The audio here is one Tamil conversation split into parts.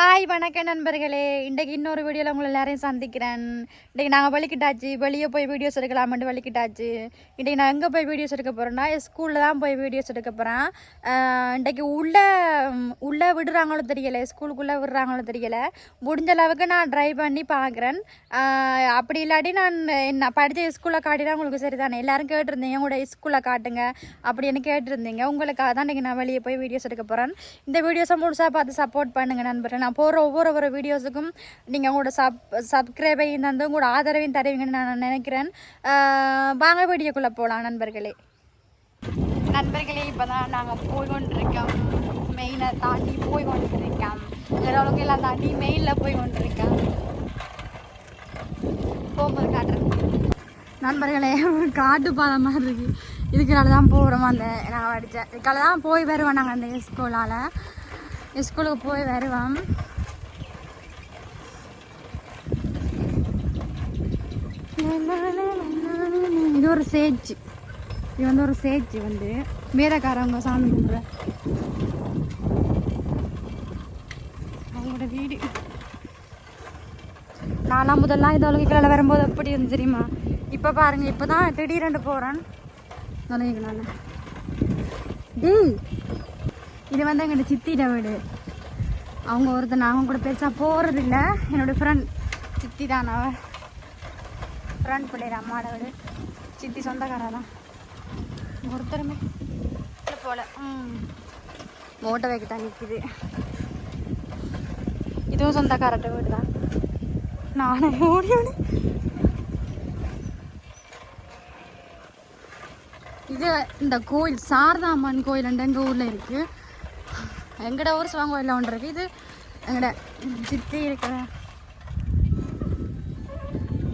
ஹாய் வணக்கம் நண்பர்களே. இன்றைக்கு இன்னொரு வீடியோவில் உங்களை எல்லாரையும் சந்திக்கிறேன். இன்றைக்கி நாங்கள் வலிக்கிட்டாச்சு வெளியே போய் வீடியோஸ் எடுக்கலாமென்று வலிக்கிட்டாச்சு இன்றைக்கி நான் எங்கே போய் வீடியோஸ் எடுக்க போகிறேன்னா ஸ்கூலில் தான் போய் வீடியோஸ் எடுக்க போகிறேன் இன்றைக்கி உள்ளே உள்ளே விடுறாங்களோ தெரியலை. ஸ்கூலுக்குள்ளே விடுறாங்களோ தெரியலை. முடிஞ்ச அளவுக்கு நான் ட்ரை பண்ணி பார்க்குறேன். அப்படி இல்லாட்டி நான் என்ன படித்த ஸ்கூலில் காட்டினா உங்களுக்கு சரிதானே? எல்லோரும் கேட்டிருந்தீங்க உங்களோட ஸ்கூலில் காட்டுங்க அப்படின்னு கேட்டிருந்தீங்க. உங்களுக்காக தான் இன்றைக்கி நான் வெளியே போய் வீடியோஸ் எடுக்க போகிறேன் இந்த வீடியோஸை முழுசாக பார்த்து சப்போர்ட் பண்ணுங்கள் நண்பர்கள். நான் போகிற ஒவ்வொரு ஒவ்வொரு வீடியோஸுக்கும் நீங்கள் உங்களோட சப் சப்ஸ்கிரைபையும் தந்து உங்களோட ஆதரவையும் தருவீங்கன்னு நான் நினைக்கிறேன். வாங்க வீடியோக்குள்ளே போகலாம் நண்பர்களே. நண்பர்களே இப்போ தான் நாங்கள் போய் கொண்டிருக்கோம் மெயினை தாண்டி போய் கொண்டிருக்கோம் கடவுளுக்கு எல்லாம் தாண்டி மெயினில் போய் கொண்டிருக்கோம் போகும்போது காட்டுறேன். நண்பர்களே காட்டு பாதை மாதிரி இருக்கு. இதுக்குனால தான் போகிறோம் அந்த நான் படித்தேன் இதுக்கால தான் போய் வருவேன் நாங்கள் அந்த ஸ்கூலால் ஸ்கூலுக்கு போய் வருவோம். இது ஒரு சேஜ். இது வந்து ஒரு சேஜ் வந்து. வேலைக்காரவங்க சாமி கும்பிட்ற. அவங்களோட வீடு. நான்லாம் முதல்லாம் இந்த அழுகைக்கில் வரும்போது எப்படி இருந்து தெரியுமா? இப்போ பாருங்க இப்போ தான் திடீரென்று போகிறேன் நான் டேய் இது வந்து எங்கிட்ட சித்திட வீடு. அவங்க ஒருத்தர் அவங்க கூட பெருசாக போகிறது இல்லை என்னோடய ஃப்ரெண்ட் சித்தி தான் அவ. ஃப்ரெண்ட் பிள்ளைற அம்மாவோட வீடு. சித்தி சொந்தக்காரா தான். ஒருத்தருமே இல்லை போல. ம். மோட்டை தான் நிற்கிது இதுவும் சொந்தக்காரட்ட வீடு தான். நானே ஓடி ஓடி இது இந்த கோயில் சாரதாம்மன் கோயில் எங்கள் ஊரில் இருக்குது எங்கட ஊர் சிவன் கோயிலில் ஒன்று இருக்குது இது எங்கட? சித்தி இருக்கிற.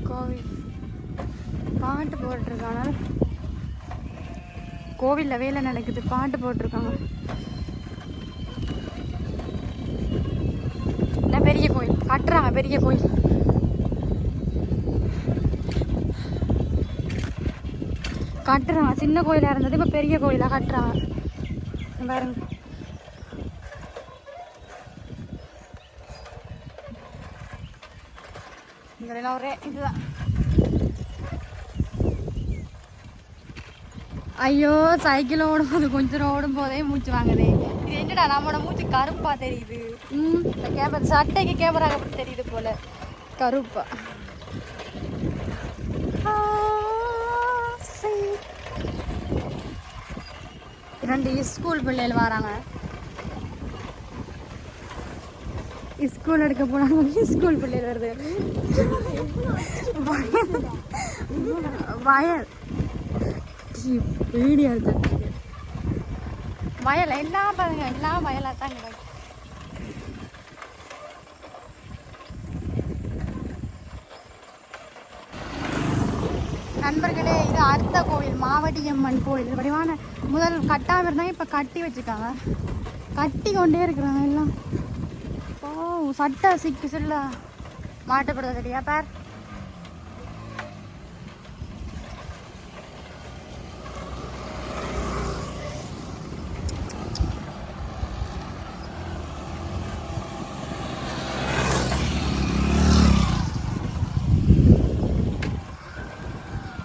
கோவில். பாட்டு போட்டிருக்காங்க. கோவிலில் வேலை நடக்குது. பாட்டு போட்டிருக்காங்க. என்ன பெரிய கோயில்? கட்டுறாங்க பெரிய கோயில். கட்டுறாங்க. சின்ன கோயிலாக இருந்தது இப்போ பெரிய கோயிலாக கட்டுறாங்க. பாருங்க. இங்கெல்லாம் ஒரே இதுதான் ஐயோ சைக்கிள் ஓடும்போது கொஞ்ச தூரம் ஓடும் போதே மூச்சு வாங்குதே. இது என்னடா நம்மளோட மூச்சு கருப்பா தெரியுது? ம். இந்த கேமரா சட்டைக்கு கேமரா அப்படி தெரியுது போல. கருப்பா. ரெண்டு ஸ்கூல் பிள்ளைகள் வராங்க. ஸ்கூல் எடுக்க போனாலும் ஸ்கூல் பிள்ளைகள் வருது. வயல். வீடியோ இருக்கு. வயல் எல்லாம் பாருங்க எல்லாம் வயலாக தான் கிடக்கு. நண்பர்களே இது அர்த்த கோவில் மாவட்டியம்மன் கோயில் வடிவான முதல் கட்டாமல் இருந்தாங்க இப்போ கட்டி வச்சுருக்காங்க. கட்டி கொண்டே இருக்கிறாங்க எல்லாம். சட்டை சிக்கு சொல்ல மாட்டப்படுறது இல்லையா பார்.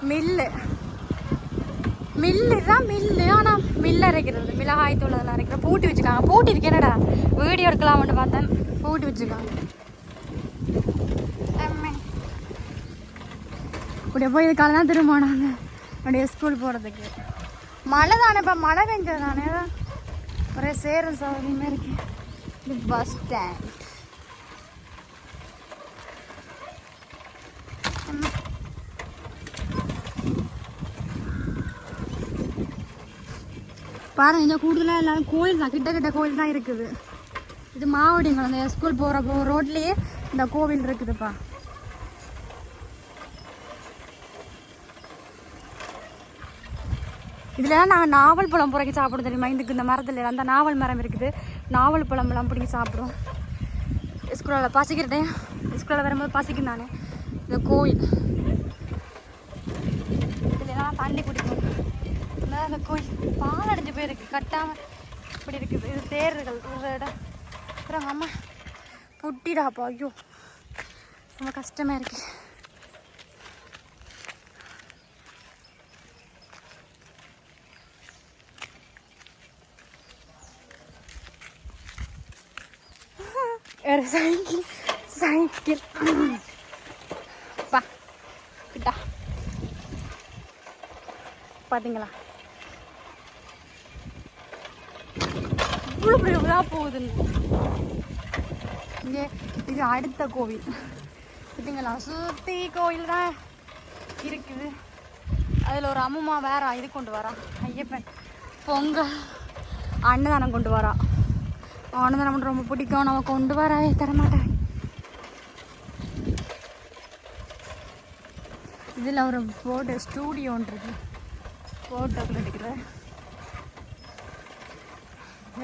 மில்லு. மில்லு தான் மில்லு ஆனால் மில் அரைக்கிறது மிளகாய் தூள் அதில் அரைக்கிற பூட்டி வச்சுருக்காங்க பூட்டி இருக்கு என்னடா? வீடியோ எடுக்கலாம்னு பார்த்தேன். பூட்டி வச்சுருக்காங்க அப்படியே போய் இதுக்கால தான் திரும்பினாங்க அப்படியே ஸ்கூல் போகிறதுக்கு மழை தானே இப்போ மழை பெஞ்சது தானே? தான் ஒரே சேரும் சௌகரியமே இருக்கு. இது பஸ் ஸ்டாண்ட் பாருங்கள் இங்கே கூடுதலாக எல்லாரும் கோயில் தான் கிட்ட கிட்ட கோயில் தான் இருக்குது. இது மாவடிங்கள் அந்த ஸ்கூல் போகிற போ ரோட்லேயே இந்த கோவில் இருக்குதுப்பா. இதுலலாம் நாங்கள் நாவல் பழம் புறக்கி சாப்பிடுவோம் தெரியுமா? இதுக்கு இந்த மரத்தில் அந்த நாவல் மரம் இருக்குது. நாவல் பழம்லாம் பிடிங்கி சாப்பிடுவோம். ஸ்கூலில் பசிக்கிற டைம் ஸ்கூலில் வரும்போது பசிக்கும் தானே இந்த கோயில். இதுலலாம் தண்ணி குடிக்கும் அந்த கோயில். பால் அடைஞ்சு போயிருக்கு. கட்டாமல் இப்படி இருக்குது. இது தேர்கள் ஒரு இடம். அப்புறம் அம்மா புட்டிடாப்பா ஐயோ ரொம்ப கஷ்டமாக இருக்கு. வேறு சைக்கிள். சைக்கிள். பா கிட்டா. பார்த்தீங்களா இவ்வளோ போகுதுன்னு. இங்கே இது அடுத்த கோவில். பார்த்தீங்களா? சுற்றி கோவில் தான் இருக்குது. அதில் ஒரு அம்மா வேறா இது கொண்டு வரா. ஐயப்பன். பொங்கல். அன்னதானம் கொண்டு வரா. அன்னதானம் மட்டும் ரொம்ப பிடிக்கும். நம்ம கொண்டு வராவே தரமாட்டேன் இதில் ஒரு ஃபோட்டோ ஸ்டூடியோ ஒன்று இருக்கு. ஃபோட்டோக்கள் எடுக்கிற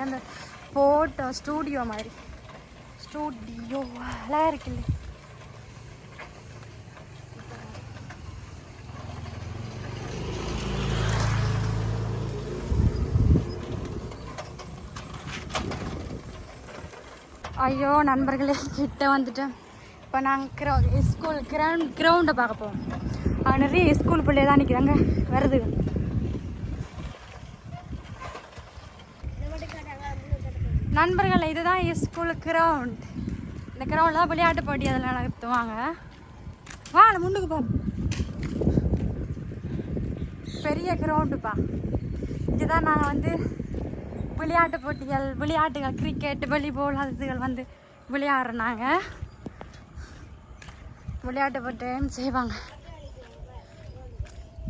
அந்த ஃபோட்டோ ஸ்டூடியோ மாதிரி. ஸ்டூடியோ அழகாக இருக்குல்ல. ஐயோ நண்பர்களே கிட்ட வந்துட்டேன். இப்போ நாங்கள் கிரௌ ஸ்கூல் கிரவுண்ட் கிரவுண்டை பார்க்க போவோம். அங்கே நிறைய ஸ்கூல் பிள்ளைய தான் நிற்கிறாங்க வருது. இதுதான் இதுதான் ஸ்கூல் கிரவுண்ட் இந்த கிரவுண்டில் விளையாட்டு போட்டி அதெல்லாம் நடத்துவாங்க. வா நான் முண்டுக்கு போ. பெரிய கிரவுண்டுப்பா இதுதான் நாங்கள் வந்து விளையாட்டு போட்டிகள் விளையாட்டுகள் கிரிக்கெட் வாலிபால் அதுகள் வந்து விளையாடுறாங்க விளையாட்டு போட்டியும் செய்வாங்க.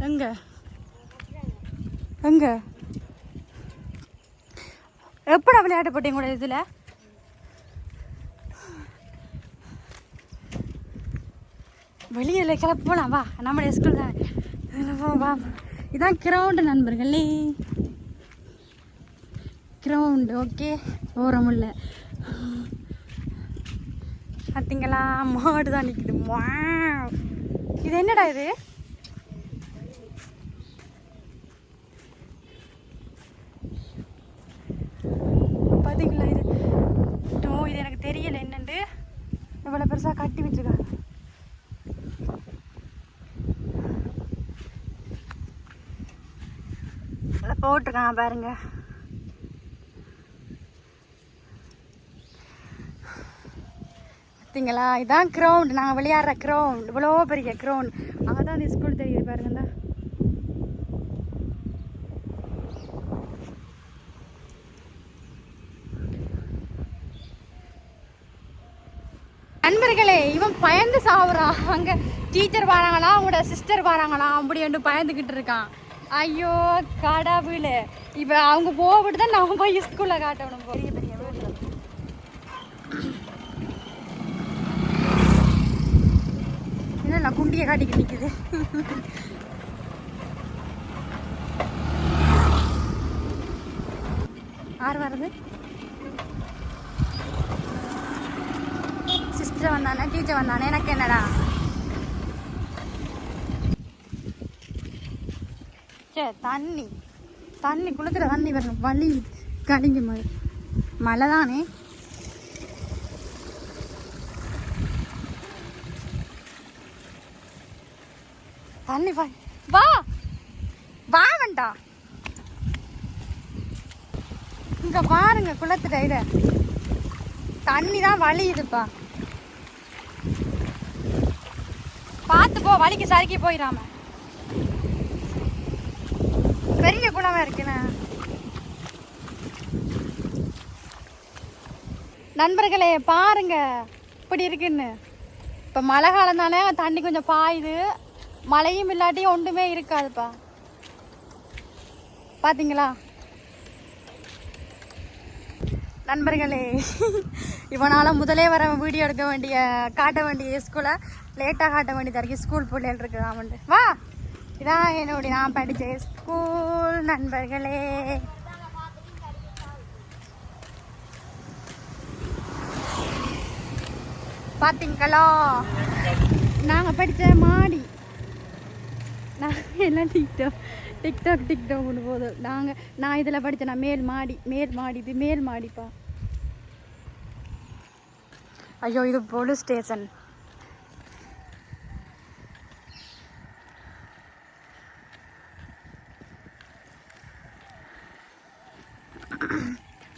எங்க? எங்க? எப்படா விளையாட்டு போட்டி கூட இதில்? வெளியில் கிளப்போலாம் வா. நம்மளுடைய ஸ்கூல் தான் இதில் வா. இதான் கிரவுண்டு நண்பர்களே. கிரவுண்டு ஓகே ஓரம் இல்லை பார்த்தீங்களா மாடு தான் நிற்குது இது என்னடா இது பார்த்தீங்களா இது ஓ இது எனக்கு தெரியல என்னண்டு இவ்வளோ பெருசாக கட்டி வச்சுருக்காங்க. போட்டிருக்காங்க பாருங்க. பார்த்தீங்களா இதான் கிரவுண்ட் நாங்கள் விளையாடுற க்ரௌண்ட் இவ்வளோ பெரிய க்ரௌண்ட் அங்கே தான் இந்த ஸ்கூல் தெரியுது பாருங்க தான் நண்பர்களே இவன் பயந்து சாவுறான் அங்கே டீச்சர் வராங்களா அவங்களோட சிஸ்டர் வராங்களா அப்படின்ட்டு பயந்துக்கிட்டு இருக்கான். ஐயோ கடவுளு. இப்போ அவங்க போகப்பட்டு தான் நம்ம போய் ஸ்கூலில் காட்டணும் பெரிய பெரிய வீடு என்ன குண்டியை காட்டிக்கிட்டு நிற்குது யார் வர்றது சிஸ்டர் வந்தானே? டீச்சர் வந்தானே? எனக்கு என்னடா? சே தண்ணி. தண்ணி குளிக்கிற தண்ணி வரணும் வலி கடிங்க மாதிரி. மழை தானே தண்ணி வா வா! வா வேண்டாம் இங்க பாருங்க குளத்துல இத தண்ணி தான் வலியுதுப்பா. பார்த்து போ வலிக்கு சறுக்கி போயிடாம பெரிய குணமாக இருக்குண்ணே நண்பர்களே பாருங்க இப்படி இருக்குன்னு. இப்போ மழை காலம் தானே தண்ணி கொஞ்சம் பாயுது. மழையும் இல்லாட்டியும் ஒன்றுமே இருக்காதுப்பா. பார்த்தீங்களா நண்பர்களே இவனால் முதலே வர வீடியோ எடுக்க வேண்டிய காட்ட வேண்டிய ஸ்கூலை லேட்டாக காட்ட வேண்டியதாக இருக்குது ஸ்கூல் பிள்ளைகள் இருக்குது அவன்ட்டு வா. இதான் என்னுடைய நான் படித்த ஸ்கூல் நண்பர்களே. பார்த்தீங்களா நாங்கள் படித்த மாடி. நாங்கள் எல்லாம் டிக்டாக் டிக்டாக் டிக்டாக் ஒன்று போதும் நாங்கள் நான் இதில் படித்தேன் நான் மேல் மாடி மேல் மாடி இது மேல் மாடிப்பா. ஐயோ இது போலீஸ் ஸ்டேஷன்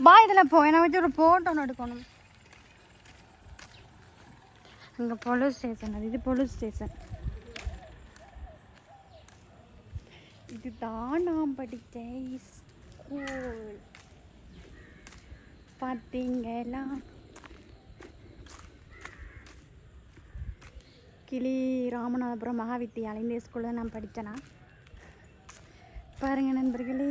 வா இதில் போ. என்னை வச்சு ஒரு போட்டோ ஒன்று எடுக்கணும். அங்கே போலீஸ் ஸ்டேஷன் அது இது போலீஸ் ஸ்டேஷன் இதுதான் நான் படித்த ஸ்கூல் பார்த்தீங்களா கிளி ராமநாதபுரம் மகாவித்தியாலயம் இந்த ஸ்கூலில் நான் படித்தேனா பாருங்க நண்பர்களே.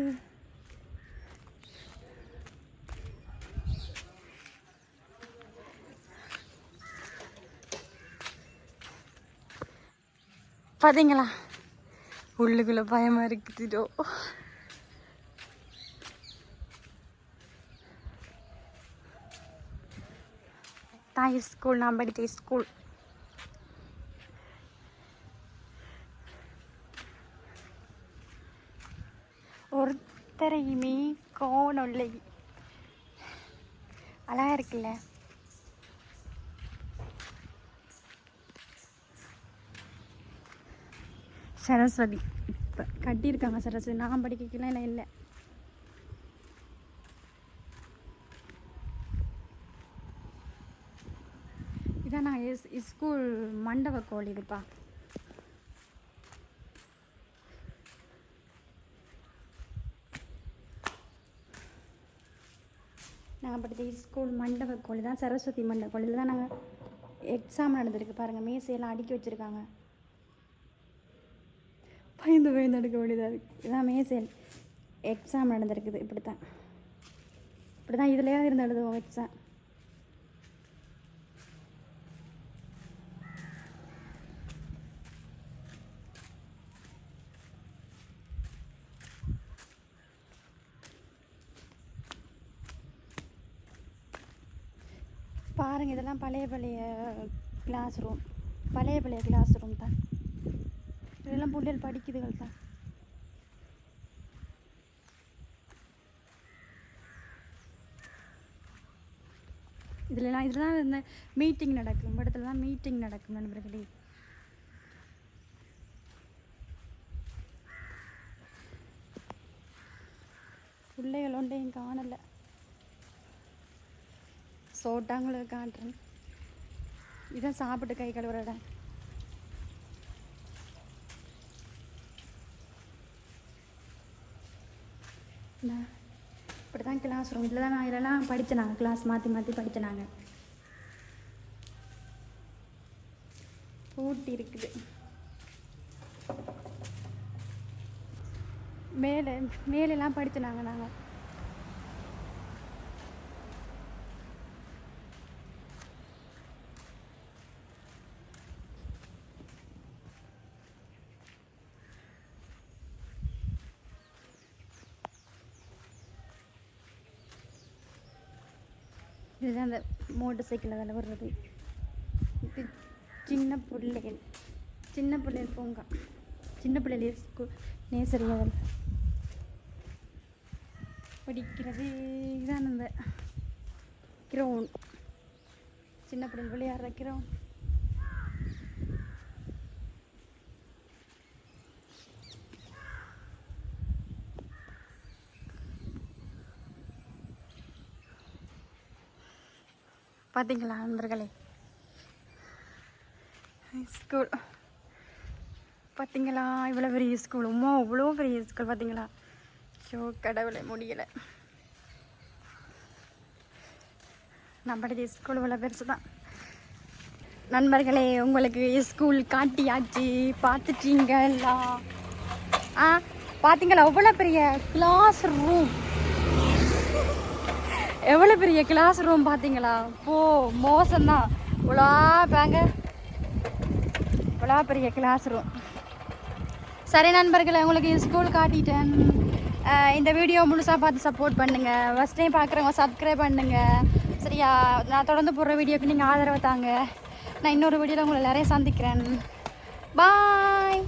பார்த்தீங்களா உள்ளுக்குள்ள பயமா இருக்குதுடோ தாய் ஸ்கூல் நான் படித்த ஸ்கூல் ஒருத்தரையுமே கோணம் இல்லை அழகா இருக்குல்ல? சரஸ்வதி. இப்போ கட்டியிருக்காங்க சரஸ்வதி. நான் படிக்கலாம் இல்லை இல்லை. இதான் நான் இஸ் ஸ்கூல் மண்டப கோழி இதுப்பா. நாங்கள் படித்த ஸ்கூல் மண்டப கோழி தான் சரஸ்வதி மண்டப கோழியில் தான் நாங்கள் எக்ஸாம் நடந்திருக்கு பாருங்கள் மேசையெல்லாம் அடுக்கி வச்சுருக்காங்க. பயந்து பயந்து எடுக்க வேண்டியதாக இருக்குது இதான் மேசேல் எக்ஸாம் நடந்திருக்குது. இப்படி தான் இப்படி தான் இதுலையா இருந்து எழுதுவோம் எக்ஸாம் பாருங்க இதெல்லாம் பழைய பழைய கிளாஸ் ரூம் பழைய பழைய கிளாஸ் ரூம் தான். இதெல்லாம் பிள்ளைகள் படிக்குதுகள் தான். இதுலலாம் இதில் தான் இந்த மீட்டிங் நடக்கும். இந்த இடத்துல தான் மீட்டிங் நடக்கும் நண்பர்களே. பிள்ளைகள் ஒன்றையும் காணலை. சோட்டாங்களுக்கு காட்டுறேன். இதான் சாப்பிட்டு கை கழுவுற இடம். இப்படி தான் கிளாஸ் ரூம் இதில் தான் நான் இதெல்லாம் படித்தேன் கிளாஸ் மாற்றி மாற்றி படித்தேன் நாங்கள் ஊட்டி இருக்குது. மேலே மேலெல்லாம் படித்தோம் நாங்கள் இதுதான் அந்த மோட்டர் சைக்கிளில் அதில் வர்றது இது சின்ன பிள்ளைகள். சின்ன பிள்ளைகள் பூங்கா. சின்ன பிள்ளைகள் ஸ்கூல் நேசரி படிக்கிறது இதுதான் அந்த கிரவுண்ட் சின்ன பிள்ளைகள் விளையாடுற கிரவுண்ட் பார்த்தீங்களா நண்பர்களே? ஸ்கூல் பார்த்தீங்களா இவ்வளோ பெரிய ஸ்கூல் உமா அவ்வளோ பெரிய ஸ்கூல் பார்த்தீங்களா ஐயோ கடவுளை முடியலை. நான் படித்த ஸ்கூல் இவ்வளோ பெருசு தான். நண்பர்களே உங்களுக்கு ஸ்கூல் காட்டியாச்சு. பார்த்துட்டீங்களா? ஆ பார்த்தீங்களா அவ்வளோ பெரிய கிளாஸ் ரூம் எவ்வளோ பெரிய கிளாஸ் ரூம் பார்த்தீங்களா போ மோசம்தான். இவ்வளோ பேங்க இவ்வளோ பெரிய கிளாஸ் ரூம் சரி நண்பர்களை உங்களுக்கு ஸ்கூல் காட்டிட்டேன். இந்த வீடியோ முழுசாக பார்த்து சப்போர்ட் பண்ணுங்கள் ஃபஸ்ட் டைம் பார்க்குறவங்க சப்ஸ்கிரைப் பண்ணுங்கள் சரியா? நான் தொடர்ந்து போடுற வீடியோக்கு நீங்கள் ஆதரவு தாங்க. நான் இன்னொரு வீடியோவில் உங்களை நிறைய சந்திக்கிறேன். பாய்